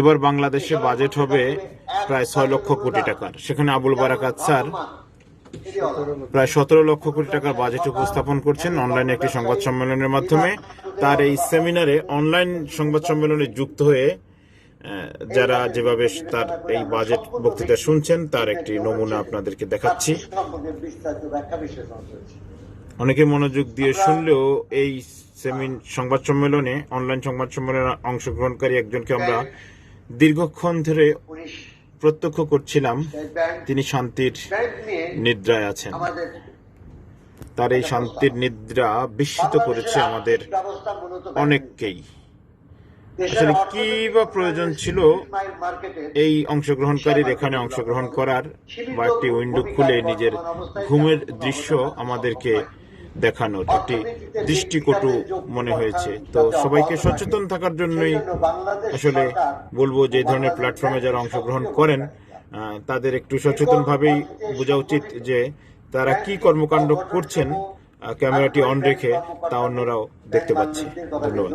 এবার বাংলাদেশে বাজেট হবে প্রায় ছয় লক্ষ কোটি টাকার। সেখানে আবুল বারাকাত স্যার প্রায় সতেরো লক্ষ কোটি টাকার বাজেট উপস্থাপন করছেন অনলাইনে একটি সংবাদ সম্মেলনের মাধ্যমে। তার এই সেমিনারে অনলাইন সংবাদ সম্মেলনে যুক্ত হয়ে যারা যেভাবে তার এই বাজেট বক্তৃতা শুনছেন, তার একটি নমুনা আপনাদেরকে দেখাচ্ছি। অনেকে মনোযোগ দিয়ে শুনলেও এই সেমিন, সংবাদ সম্মেলনে, অনলাইন সংবাদ সম্মেলনে অংশগ্রহণকারী একজনকে আমরা দীর্ঘক্ষণ ধরে প্রত্যক্ষ করছিলাম। তিনি শান্তির নিদ্রায় আছেন। তার এই শান্তির নিদ্রা বিস্মিত করেছে আমাদের অনেককেই। আসলে কি বা প্রয়োজন ছিল এই অংশগ্রহণকারীর? এখানে অংশগ্রহণ করার বা একটি উইন্ডো খুলে নিজের ঘুমের দৃশ্য আমাদেরকে দেখানোর একটি দৃষ্টিকটু মনে হয়েছে। তো সবাইকে সচেতন থাকার জন্যই আসলে বলব যে ধরনের প্ল্যাটফর্মে যারা অংশগ্রহণ করেন তাদের একটু সচেতনভাবেই বোঝা উচিত যে তারা কি কর্মকাণ্ড করছেন ক্যামেরাটি অন রেখে তা অন্যরাও দেখতে পাচ্ছে। ধন্যবাদ।